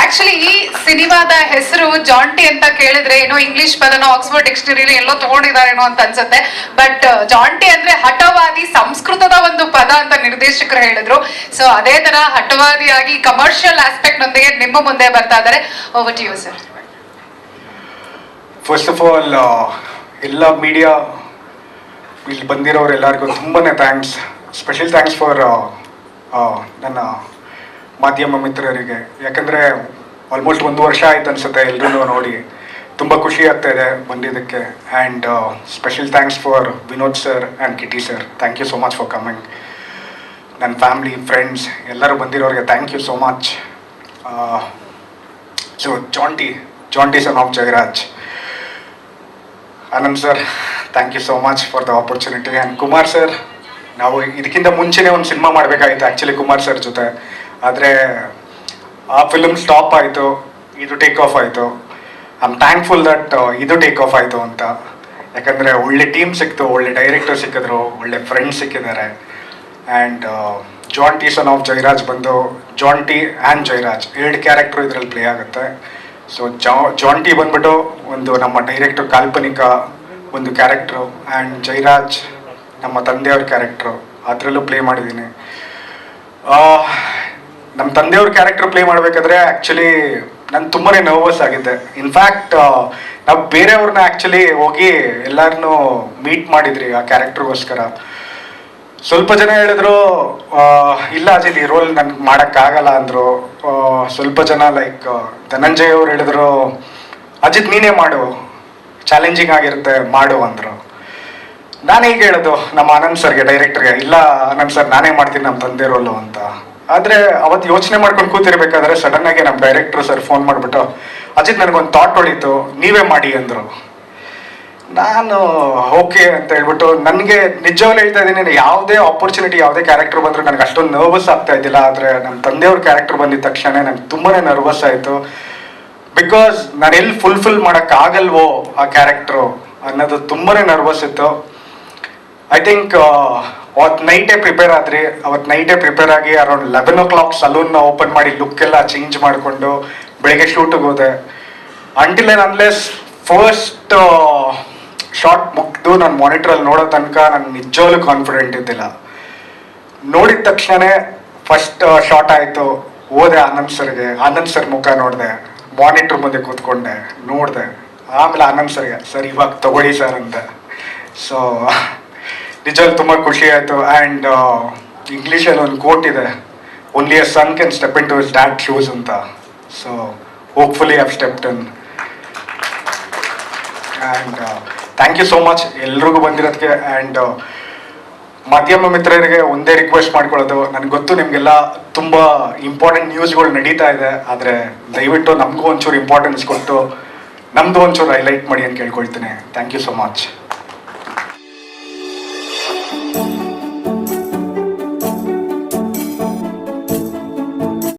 Actually ಈ ಸಿನಿಮಾದ ಹೆಸರು ಜಾಂಟಿ ಅಂತ ಕೇಳಿದ್ರೆ ಏನೋ ಇಂಗ್ಲಿಷ್ ಪದನ ಆಕ್ಸ್ಫರ್ಡ್ ಡಿಕ್ಷನರಿಲಿ ಎಲ್ಲೋ ತಗೊಂಡಿದಾರೇನೋ ಅಂತ ಅನ್ಸುತ್ತೆ. ಬಟ್ ಜಾಂಟಿ ಅಂದ್ರೆ ಹಠವಾದಿ ಸಂಸ್ಕೃತದ ಒಂದು ಪದ ಅಂತ ನಿರ್ದೇಶಕರು ಹೇಳಿದ್ರು. ಸೊ ಅದೇ ತರ ಹಠವಾದಿಯಾಗಿ ಕಮರ್ಷಿಯಲ್ ಆಸ್ಪೆಕ್ಟ್ ನೊಂದಿಗೆ ನಿಮ್ಮ ಮುಂದೆ ಬರ್ತಾ ಇದ್ದಾರೆ. Over to first of all ಎಲ್ಲ ಮೀಡಿಯಾ ಇಲ್ಲಿ ಬಂದಿರೋರು ಎಲ್ಲರಿಗೂ ತುಂಬಾ ಥ್ಯಾಂಕ್ಸ್ ಸ್ಪೆಷಲ್ ಥ್ಯಾಂಕ್ಸ್ ಫಾರ್ ನನ್ನ ಮಾಧ್ಯಮ ಮಿತ್ರರಿಗೆ. ಯಾಕಂದರೆ ಆಲ್ಮೋಸ್ಟ್ ಒಂದು ವರ್ಷ ಆಯ್ತು ಅನ್ಸುತ್ತೆ ಎಲ್ಲರೂ ನೋಡಿ. ತುಂಬ ಖುಷಿ ಆಗ್ತಾ ಇದೆ ಬಂದಿದ್ದಕ್ಕೆ. And special thanks for Vinod sir and Kitty sir thank you so much for coming ನನ್ನ ಫ್ಯಾಮಿಲಿ ಫ್ರೆಂಡ್ಸ್ ಎಲ್ಲರೂ ಬಂದಿರೋರಿಗೆ thank you so much so Jonty Jonty son of Jayaraj Anand sir thank you so much for the opportunity and Kumar sir ನಾವು ಇದಕ್ಕಿಂತ ಮುಂಚೆನೇ ಒಂದು cinema ಮಾಡಬೇಕಾಗಿತ್ತು. Actually Kumar sir ಜೊತೆ. ಆದರೆ ಆ ಫಿಲ್ಮ್ ಸ್ಟಾಪ್ ಆಯಿತು, ಇದು ಟೇಕ್ ಆಫ್ ಆಯಿತು. ಐ ಆಮ್ ಥ್ಯಾಂಕ್ಫುಲ್ ದಟ್ ಇದು ಟೇಕ್ ಆಫ್ ಆಯಿತು ಅಂತ. ಯಾಕಂದರೆ ಒಳ್ಳೆ ಟೀಮ್ ಸಿಕ್ತು, ಒಳ್ಳೆ ಡೈರೆಕ್ಟರ್ ಸಿಕ್ಕಿದ್ರು, ಒಳ್ಳೆ ಫ್ರೆಂಡ್ಸ್ ಸಿಕ್ಕಿದ್ದಾರೆ. And John T of Jairaj ಬಂದು ಜಾನ್ ಟಿ ಆ್ಯಂಡ್ ಜೈರಾಜ್ ಎರಡು ಕ್ಯಾರೆಕ್ಟರ್ ಇದರಲ್ಲಿ ಪ್ಲೇ ಆಗುತ್ತೆ. ಸೊ ಜಾ ಜಾನ್ ಟಿ ಬಂದ್ಬಿಟ್ಟು ಒಂದು ನಮ್ಮ ಡೈರೆಕ್ಟರ್ ಕಾಲ್ಪನಿಕ ಒಂದು ಕ್ಯಾರೆಕ್ಟ್ರು ಆ್ಯಂಡ್ ಜೈರಾಜ್ ನಮ್ಮ ತಂದೆಯವ್ರ ಕ್ಯಾರೆಕ್ಟ್ರು ಅದರಲ್ಲೂ ಪ್ಲೇ ಮಾಡಿದ್ದೀನಿ. ನಮ್ಮ ತಂದೆಯವ್ರ ಕ್ಯಾರೆಕ್ಟರ್ ಪ್ಲೇ ಮಾಡಬೇಕಾದ್ರೆ ಆ್ಯಕ್ಚುಲಿ ನಾನು ತುಂಬಾ ನರ್ವಸ್ ಆಗಿದ್ದೆ. ಇನ್ಫ್ಯಾಕ್ಟ್ ನಾವು ಬೇರೆಯವ್ರನ್ನ ಆ್ಯಕ್ಚುಲಿ ಹೋಗಿ ಎಲ್ಲರನ್ನೂ ಮೀಟ್ ಮಾಡಿದ್ರಿ ಆ ಕ್ಯಾರೆಕ್ಟರ್ಗೋಸ್ಕರ ಸ್ವಲ್ಪ ಜನ ಹೇಳಿದ್ರು ಇಲ್ಲ ಅಜಿತ್ ಈ ರೋಲ್ ನನ್ಗೆ ಮಾಡೋಕ್ಕಾಗಲ್ಲ ಅಂದರು. ಸ್ವಲ್ಪ ಜನ ಲೈಕ್ ಧನಂಜಯ್ ಅವ್ರು ಹೇಳಿದ್ರು, ಅಜಿತ್, ನೀನೇ ಮಾಡು. ಚಾಲೆಂಜಿಂಗ್ ಆಗಿರುತ್ತೆ, ಮಾಡು ಅಂದರು. ನಾನು ಈಗ ಹೇಳೋದು, ನಮ್ಮ ಆನಂದ್ ಸರ್ಗೆ ಡೈರೆಕ್ಟರ್ಗೆ ಇಲ್ಲ, ಆನಂದ್ ಸರ್, ನಾನೇ ಮಾಡ್ತೀನಿ ನಮ್ಮ ತಂದೆ ರೋಲು ಅಂತ. ಆದರೆ ಅವತ್ತು ಯೋಚನೆ ಮಾಡ್ಕೊಂಡು ಕೂತಿರ್ಬೇಕಾದ್ರೆ ಸಡನ್ ಆಗಿ ನಮ್ಮ ಡೈರೆಕ್ಟರ್ ಸರ್ ಫೋನ್ ಮಾಡಿಬಿಟ್ಟು, ಅಜಿತ್, ನನಗೊಂದು ಥಾಟ್ ಹೊಳಿತು ನೀವೇ ಮಾಡಿ ಅಂದರು. ನಾನು, ಓಕೆ ಅಂತ ಹೇಳ್ಬಿಟ್ಟು ನನಗೆ ನಿಜವಾಗ್ಲೂ ಹೇಳ್ತಾ ಇದ್ದೀನಿ, ಯಾವುದೇ ಆಪರ್ಚುನಿಟಿ ಯಾವುದೇ ಕ್ಯಾರೆಕ್ಟರ್ ಬಂದರೂ ನನಗೆ ಅಷ್ಟೊಂದು ನರ್ವಸ್ ಆಗ್ತಾ ಇದ್ದಿಲ್ಲ, ಆದರೆ ನಮ್ಮ ತಂದೆಯವ್ರ ಕ್ಯಾರೆಕ್ಟರ್ ಬಂದಿದ ತಕ್ಷಣ ನನಗೆ ತುಂಬಾ ನರ್ವಸ್ ಆಯಿತು. ಬಿಕಾಸ್ ನಾನು ಎಲ್ಲಿ ಫುಲ್ಫಿಲ್ ಮಾಡೋಕ್ಕಾಗಲ್ವೋ ಆ ಕ್ಯಾರೆಕ್ಟ್ರು ಅನ್ನೋದು ತುಂಬಾ ನರ್ವಸ್ ಇತ್ತು. ಐ ಥಿಂಕ್ ಅವತ್ತು ನೈಟೇ ಪ್ರಿಪೇರ್ ಆದ್ರಿ. ಅವತ್ತು ನೈಟೇ ಪ್ರಿಪೇರ್ ಆಗಿ ಅರೌಂಡ್ ಲೆವೆನ್ ಓ ಕ್ಲಾಕ್ ಸಲೂನ್ನ ಓಪನ್ ಮಾಡಿ ಲುಕ್ ಎಲ್ಲ ಚೇಂಜ್ ಮಾಡಿಕೊಂಡು ಬೆಳಿಗ್ಗೆ ಶೂಟಿಗೆ ಹೋದೆ. ಅಂಟಿಲ್ ಏನ್ ಅನ್ಲೆಸ್ ಫಸ್ಟ್ ಶಾರ್ಟ್ ಮುಗ್ದು ನಾನು ಮಾನಿಟ್ರಲ್ಲಿ ನೋಡೋ ತನಕ ನಾನು ನಿಜವಾಗ್ಲೂ ಕಾನ್ಫಿಡೆಂಟ್ ಇದ್ದಿಲ್ಲ. ನೋಡಿದ ತಕ್ಷಣನೇ ಫಸ್ಟ್ ಶಾರ್ಟ್ ಆಯಿತು. ಓದೆ ಆನಂದ್ ಸರ್ಗೆ ಆನಂದ್ ಸರ್ ಮುಖ ನೋಡಿದೆ. ಮಾನಿಟ್ರ್ ಮುಂದೆ ಕೂತ್ಕೊಂಡೆ. ನೋಡಿದೆ. ಆಮೇಲೆ ಆನಂದ್ ಸರ್ಗೆ ಸರ್ ಇವಾಗ ತಗೊಳ್ಳಿ ಸರ್ ಅಂತ ಸೊ ನಿಜವಾಗ್ಲೂ ತುಂಬ ಖುಷಿ ಆಯಿತು. ಆ್ಯಂಡ್ ಇಂಗ್ಲೀಷಲ್ಲಿ ಒಂದು ಕೋಟ್ ಇದೆ. Only a son can step in to his dad's shoes ಅಂತ so hopefully have stepped in and thank you so much ಎಲ್ರಿಗೂ ಬಂದಿರೋದಕ್ಕೆ ಆ್ಯಂಡ್ ಮಾಧ್ಯಮ ಮಿತ್ರರಿಗೆ ಒಂದೇ ರಿಕ್ವೆಸ್ಟ್ ಮಾಡ್ಕೊಳ್ಳೋದು. ನನಗೆ ಗೊತ್ತು ನಿಮಗೆಲ್ಲ ತುಂಬ ಇಂಪಾರ್ಟೆಂಟ್ ನ್ಯೂಸ್ಗಳು ನಡೀತಾ ಇದೆ. ಆದರೆ ದಯವಿಟ್ಟು ನಮಗೂ ಒಂಚೂರು ಇಂಪಾರ್ಟೆನ್ಸ್ ಕೊಟ್ಟು ನಮ್ಮದು ಒಂಚೂರು ಹೈಲೈಟ್ ಮಾಡಿ ಅಂತ ಕೇಳ್ಕೊಳ್ತೀನಿ. Thank you so much